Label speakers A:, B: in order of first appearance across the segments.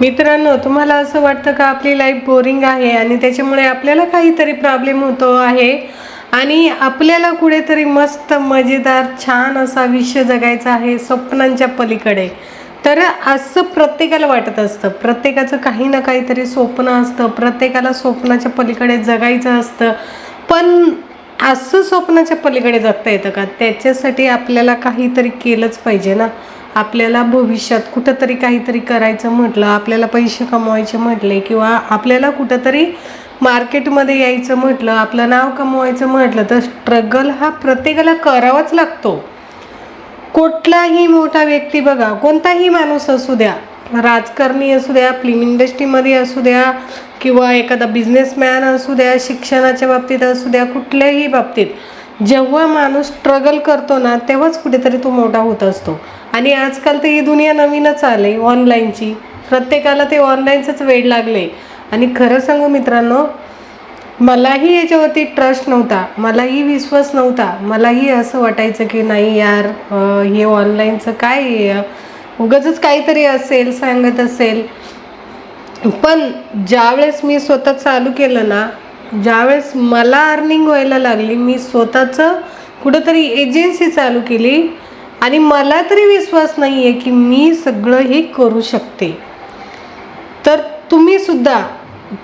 A: मित्रांनो तुम्हाला असं वाटतं का आपली लाईफ बोरिंग आहे आणि त्याच्यामुळे आपल्याला काहीतरी प्रॉब्लेम होतो आहे? आणि आपल्याला कुठेतरी मस्त मजेदार छान असा आयुष्य जगायचा आहे स्वप्नांच्या पलीकडे. तर असं प्रत्येकाला वाटत असतं. प्रत्येकाचं काही ना काहीतरी स्वप्न असतं. प्रत्येकाला स्वप्नाच्या पलीकडे जगायचं असतं. पण असं स्वप्नाच्या पलीकडे जगता येतं का? त्याच्यासाठी आपल्याला काहीतरी केलंच पाहिजे ना. आपल्याला भविष्यात कुठंतरी काहीतरी करायचं म्हटलं आपल्याला पैसे कमवायचे म्हटले किंवा आपल्याला कुठंतरी मार्केटमध्ये यायचं म्हटलं आपलं नाव कमवायचं म्हटलं तर स्ट्रगल हा प्रत्येकाला करावाच लागतो. कुठलाही मोठा व्यक्ती बघा कोणताही माणूस असू द्या राजकारणी असू द्या फिल्म इंडस्ट्रीमध्ये असू द्या किंवा एखादा बिझनेसमॅन असू द्या शिक्षणाच्या बाबतीत असू द्या कुठल्याही बाबतीत जेव्हा माणूस स्ट्रगल करतो ना तेव्हाच कुठेतरी तो मोठा होत असतो. आणि आजकाल तर ही दुनिया नवीनच आली ऑनलाईनची प्रत्येकाला ते ऑनलाईनचंच वेळ लागले आणि खरं सांगू मित्रांनो मलाही याच्यावरती ट्रस्ट नव्हता मलाही विश्वास नव्हता. मलाही असं वाटायचं की नाही यार हे ऑनलाईनचं काय आहे? उगाचच काहीतरी असेल सांगत असेल. पण ज्यावेळेस मी स्वतः चालू केलं ना ज्यावेळेस मला अर्निंग व्हायला लागली मी स्वतःचं कुठंतरी एजन्सी चालू केली. आणि मला तरी विश्वास नाही आहे की मी सगळं हे करू शकते. तर तुम्हीसुद्धा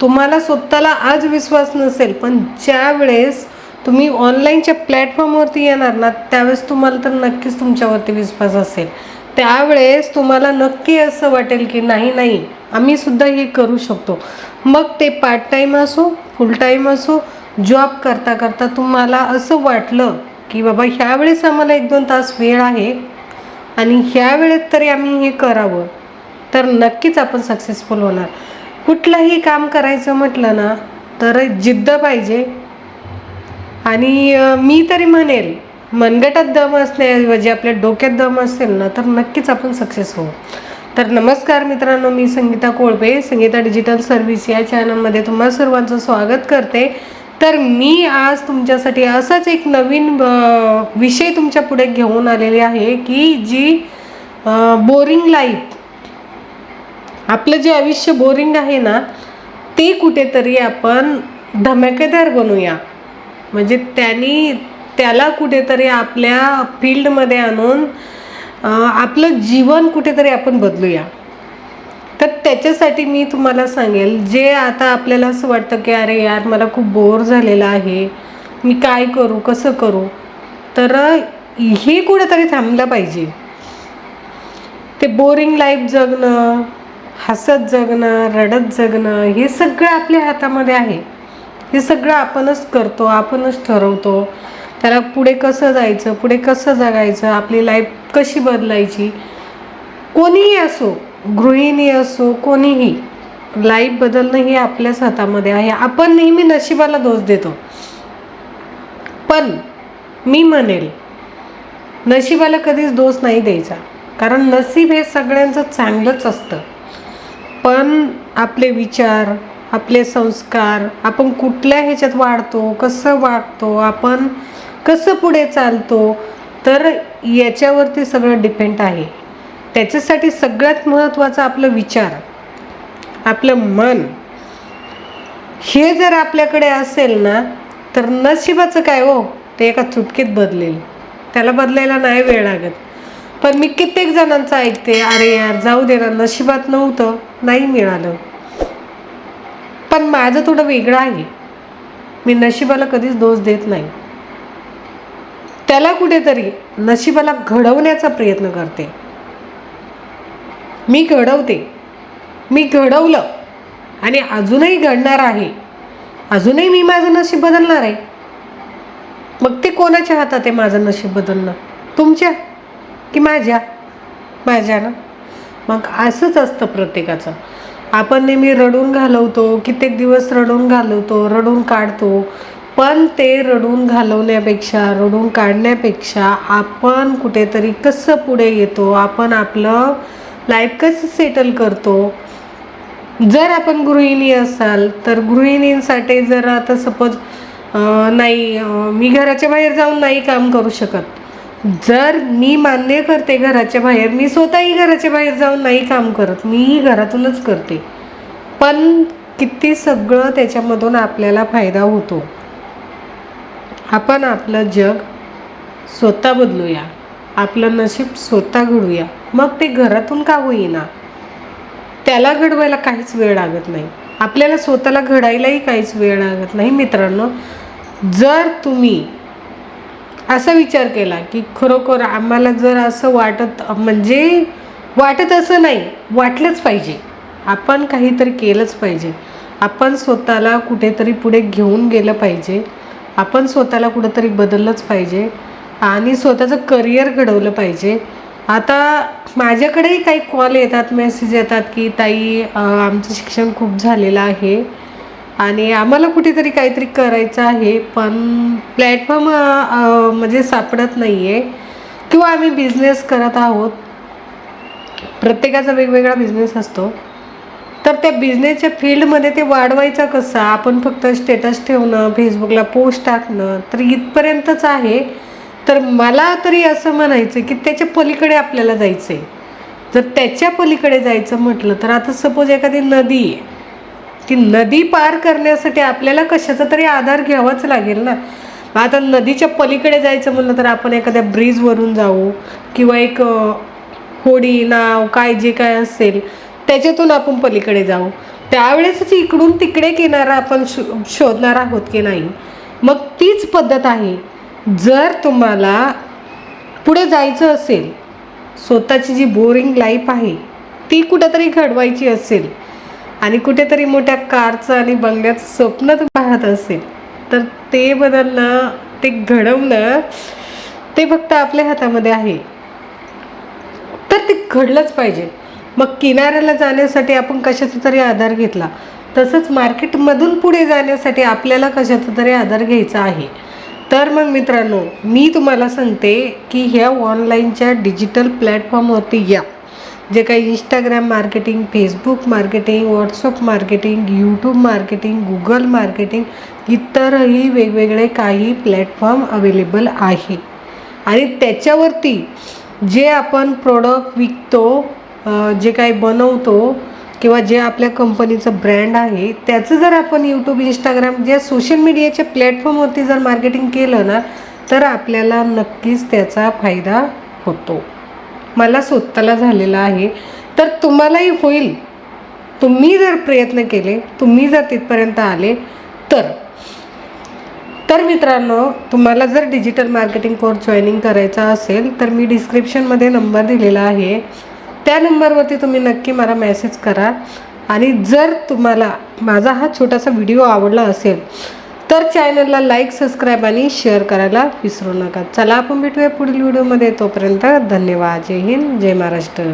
A: तुम्हाला स्वतःला आज विश्वास नसेल पण ज्या वेळेस तुम्ही ऑनलाईनच्या प्लॅटफॉर्मवरती येणार ना त्यावेळेस तुम्हाला तर नक्कीच तुमच्यावरती विश्वास असेल. त्यावेळेस तुम्हाला नक्की असं वाटेल की नाही नाही आम्ही सुद्धा हे करू शकतो. मग ते पार्ट टाईम असो फुल टाईम असो जॉब करता करता तुम्हाला असं वाटलं की बाबा ह्यावेळेस आम्हाला एक दोन तास वेळ आहे आणि ह्या वेळेत तरी आम्ही हे करावं तर नक्कीच आपण सक्सेसफुल होणार. कुठलंही काम करायचं म्हटलं ना तर जिद्द पाहिजे. आणि मी तरी म्हणेल मनगटात दम असण्याऐवजी आपल्या डोक्यात दम असेल ना तर नक्कीच आपण सक्सेस होऊ. तर नमस्कार मित्रांनो मी संगीता कोळपे संगीता डिजिटल सर्व्हिस या चॅनलमध्ये तुम्हा सर्वांचं स्वागत करते. तर मी आज तुमच्यासाठी असाच एक नवीन विषय तुमच्यापुढे घेऊन आलेले आहे की जी बोरिंग लाईफ आपलं जे आयुष्य बोरिंग आहे ना ते कुठेतरी आपण धमाकेदार बनवूया म्हणजे त्यांनी त्याला कुठेतरी आपल्या फील्डमध्ये आणून आपलं जीवन कुठेतरी आपण बदलूया. तर त्याच्यासाठी मी तुम्हाला सांगेल जे आता आपल्याला असं वाटतं की अरे यार मला खूप बोर झालेलं आहे मी काय करू कसं करू? तर हे कुठेतरी थांबलं पाहिजे. ते बोरिंग लाईफ जगणं हसत जगणं रडत जगणं हे सगळं आपल्या हातामध्ये आहे. हे सगळं आपणच करतो आपणच ठरवतो. त्याला पुढे कसं जायचं पुढे कसं जगायचं आपली लाईफ कशी बदलायची? कोणीही असो गृहिणी असो कोणीही लाईफ बदलणं हे आपल्याच हातामध्ये आहे. आपण नेहमी नशिबाला दोष देतो. पण मी म्हणेल नशिबाला कधीच दोष नाही द्यायचा. कारण नशीब हे सगळ्यांचं चांगलंच असतं. पण आपले विचार आपले संस्कार आपण कुठल्या ह्याच्यात वाढतो कसं वागतो आपण कसं पुढे चालतो तर याच्यावरती सगळं डिपेंड आहे. त्याच्यासाठी सगळ्यात महत्त्वाचा आपलं विचार आपलं मन हे जर आपल्याकडे असेल ना तर नशिबाचं काय हो? ते एका चुटकीत बदलेल. त्याला बदलायला नाही वेळ लागत. पण मी कित्येक जणांचं ऐकते अरे यार जाऊ दे ना नशिबात नव्हतं नाही मिळालं. पण माझं थोडं वेगळं आहे. मी नशिबाला कधीच दोष देत नाही. त्याला कुठेतरी नशिबाला घडवण्याचा प्रयत्न करते. मी घडवते. मी घडवलं आणि अजूनही घडणार आहे. अजूनही मी माझं नशीब बदलणार आहे. मग ते कोणाच्या हातात आहे माझं नशीब बदलणं? तुमच्या की माझ्या? माझ्या ना? मग असंच असतं प्रत्येकाचं. आपण नेहमी रडून घालवतो कित्येक दिवस रडून घालवतो रडून काढतो. पण ते रडून घालवण्यापेक्षा रडून काढण्यापेक्षा आपण कुठेतरी कसं पुढे येतो? आपण आपलं लाईफ कसं सेटल करतो? जर आपण गृहिणी असाल तर गृहिणींसाठी जर आता सपोज नाही मी घराच्या बाहेर जाऊन नाही काम करू शकत. जर मी मान्य करते घराच्या बाहेर मी स्वतःही घराच्या बाहेर जाऊन नाही काम करत मीही घरातूनच करते. पण किती सगळं त्याच्यामधून आपल्याला फायदा होतो. आपण आपलं जग स्वतः बदलूया. आपलं नशीब स्वतः घडूया मग ते घरातून का होईना? त्याला घडवायला काहीच वेळ लागत नाही. आपल्याला स्वतःला घडायलाही काहीच वेळ लागत नाही मित्रांनो. जर तुम्ही असा विचार केला की खरोखर आम्हाला जर असं वाटत म्हणजे वाटत असं नाही वाटलंच पाहिजे. आपण काहीतरी केलंच पाहिजे. आपण स्वतःला कुठेतरी पुढे घेऊन गेलं पाहिजे. आपण स्वतःला कुठंतरी बदललंच पाहिजे. आणि स्वतःचं करिअर घडवलं पाहिजे. आता माझ्याकडेही काही कॉल येतात मेसेज येतात की ताई आमचं शिक्षण खूप झालेलं आहे आणि आम्हाला कुठेतरी काहीतरी करायचं आहे पण प्लॅटफॉर्म म्हणजे सापडत नाही आहे किंवा आम्ही बिझनेस करत आहोत. प्रत्येकाचा वेगवेगळा बिझनेस असतो. तर त्या बिझनेसच्या फील्डमध्ये ते वाढवायचं कसं? आपण फक्त स्टेटस ठेवणं फेसबुकला पोस्ट टाकणं तर इथपर्यंतच आहे. तर मला तरी असं म्हणायचं की त्याच्या पलीकडे आपल्याला जायचं आहे जर त्याच्या पलीकडे जायचं म्हटलं तर आता सपोज एखादी नदी आहे ती नदी पार करण्यासाठी आपल्याला कशाचा तरी आधार घ्यावाच लागेल ना? आता नदीच्या पलीकडे जायचं म्हणलं तर आपण एखाद्या ब्रिजवरून जाऊ किंवा एक होडी नाव काय जे काय असेल त्याच्यातून आपण पलीकडे जाऊ. त्यावेळेसच इकडून तिकडे किनारा आपण शो शोधणार आहोत की नाही? मग तीच पद्धत आहे. जर तुम्हाला पुढे जायचं असेल स्वतःची जी बोरिंग लाईफ आहे ती कुठेतरी घडवायची असेल आणि कुठेतरी मोठ्या कारचं आणि बंगल्याचं स्वप्न तुम्ही पाहत असेल तर ते बदलणं ते घडवणं ते फक्त आपल्या हातामध्ये आहे. तर ते घडलंच पाहिजे. मग किनाऱ्याला जाण्यासाठी आपण कशाचा तरी आधार घेतला. तसंच मार्केटमधून पुढे जाण्यासाठी आपल्याला कशाचा तरी आधार घ्यायचा आहे. तर मग मित्रांनो मी तुम्हाला सांगते की ह्या ऑनलाईनच्या डिजिटल प्लॅटफॉर्मवरती या. जे काही Instagram marketing Facebook marketing WhatsApp marketing YouTube marketing Google marketing इतरही वेगवेगळे काही प्लॅटफॉर्म अवेलेबल आहे. आणि त्याच्यावरती जे आपण प्रोडक्ट विकतो जे काही बनवतो किंवा जे आपल्या कंपनीचं ब्रँड आहे त्याचं जर आपण यूट्यूब इंस्टाग्राम ज्या सोशल मीडियाच्या प्लॅटफॉर्मवरती जर मार्केटिंग केलं ना तर आपल्याला नक्कीच त्याचा फायदा होतो. मला स्वतःला झालेला आहे. तर तुम्हालाही होईल. तुम्ही जर प्रयत्न केले तुम्ही जर तिथपर्यंत आले तर. तर मित्रांनो तुम्हाला जर डिजिटल मार्केटिंग कोर्स जॉईनिंग करायचा असेल तर मी डिस्क्रिप्शनमध्ये नंबर दिलेला आहे. त्या नंबरवरती तुम्ही नक्की मला मेसेज करा. आणि जर तुम्हाला माझा हा छोटासा व्हिडिओ आवडला असेल तर चॅनलला लाईक सबस्क्राईब आणि शेअर करायला विसरू नका. चला आपण भेटूया पुढील व्हिडिओमध्ये तोपर्यंत धन्यवाद. जय हिंद जय महाराष्ट्र.